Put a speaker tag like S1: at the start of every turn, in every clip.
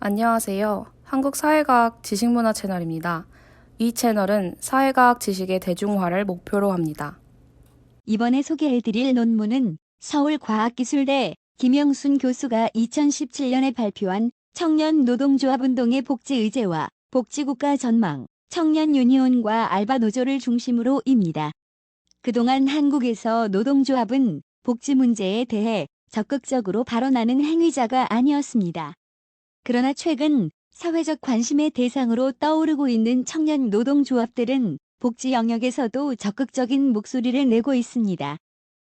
S1: 안녕하세요. 한국 사회과학 지식문화 채널입니다. 이 채널은 사회과학 지식의 대중화를 목표로 합니다.
S2: 이번에 소개해드릴 논문은 서울과학기술대 김영순 교수가 2017년에 발표한 청년 노동조합 운동의 복지의제와 복지국가 전망, 청년 유니온과 알바 노조를 중심으로입니다. 그동안 한국에서 노동조합은 복지 문제에 대해 적극적으로 발언하는 행위자가 아니었습니다. 그러나 최근 사회적 관심의 대상으로 떠오르고 있는 청년 노동조합들은 복지 영역에서도 적극적인 목소리를 내고 있습니다.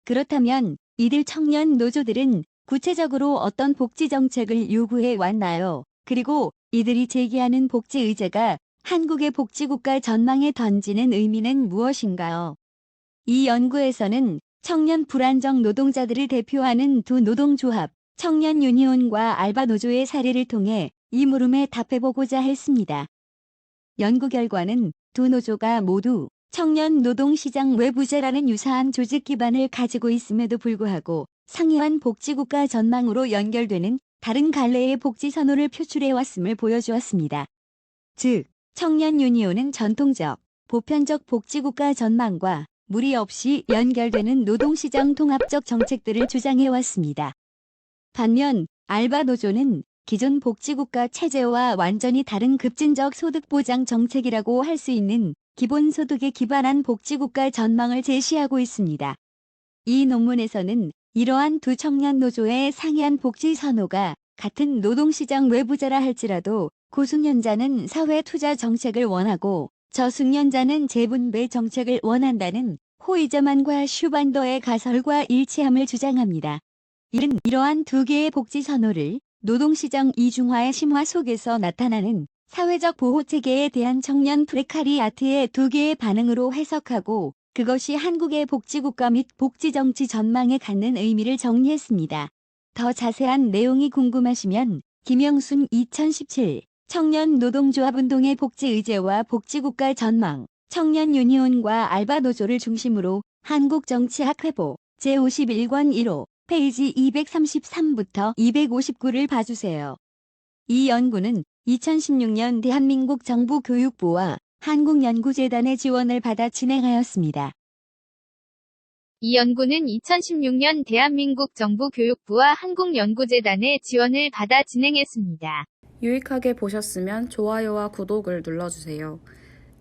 S2: 그렇다면 이들 청년 노조들은 구체적으로 어떤 복지 정책을 요구해 왔나요? 그리고 이들이 제기하는 복지 의제가 한국의 복지국가 전망에 던지는 의미는 무엇인가요? 이 연구에서는 청년 불안정 노동자들을 대표하는 두 노동조합, 청년 유니온과 알바 노조의 사례를 통해 이 물음에 답해보고자 했습니다. 연구 결과는 두 노조가 모두 청년 노동시장 외부제라는 유사한 조직 기반을 가지고 있음에도 불구하고 상이한 복지국가 전망으로 연결되는 다른 갈래의 복지 선호를 표출해 왔음을 보여주었습니다. 즉, 청년 유니온은 전통적, 보편적 복지국가 전망과 무리 없이 연결되는 노동시장 통합적 정책들을 주장해 왔습니다. 반면 알바 노조는 기존 복지국가 체제와 완전히 다른 급진적 소득 보장 정책이라고 할 수 있는 기본소득에 기반한 복지국가 전망을 제시하고 있습니다. 이 논문에서는 이러한 두 청년 노조의 상이한 복지 선호가 같은 노동시장 외부자라 할지라도 고숙련자는 사회 투자 정책을 원하고 저숙련자는 재분배 정책을 원한다는 호이저만과 슈반더의 가설과 일치함을 주장합니다. 이는 이러한 두 개의 복지 선호를 노동시장 이중화의 심화 속에서 나타나는 사회적 보호체계에 대한 청년 프레카리아트의 두 개의 반응으로 해석하고 그것이 한국의 복지국가 및 복지정치 전망에 갖는 의미를 정리했습니다. 더 자세한 내용이 궁금하시면 김영순 2017 청년 노동조합 운동의 복지의제와 복지국가 전망 청년 유니온과 알바 노조를 중심으로 한국정치학 회보 제51권 1호 페이지 233부터 259를 봐주세요. 이 연구는 2016년 대한민국 정부 교육부와 한국연구재단의 지원을 받아 진행하였습니다.
S3: 이 연구는 2016년 대한민국 정부 교육부와 한국연구재단의 지원을 받아 진행했습니다.
S1: 유익하게 보셨으면 좋아요와 구독을 눌러주세요.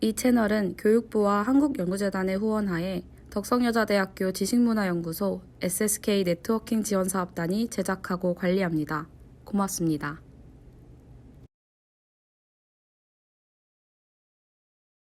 S1: 이 채널은 교육부와 한국연구재단의 후원하에 덕성여자대학교 지식문화연구소 SSK 네트워킹 지원사업단이 제작하고 관리합니다. 고맙습니다.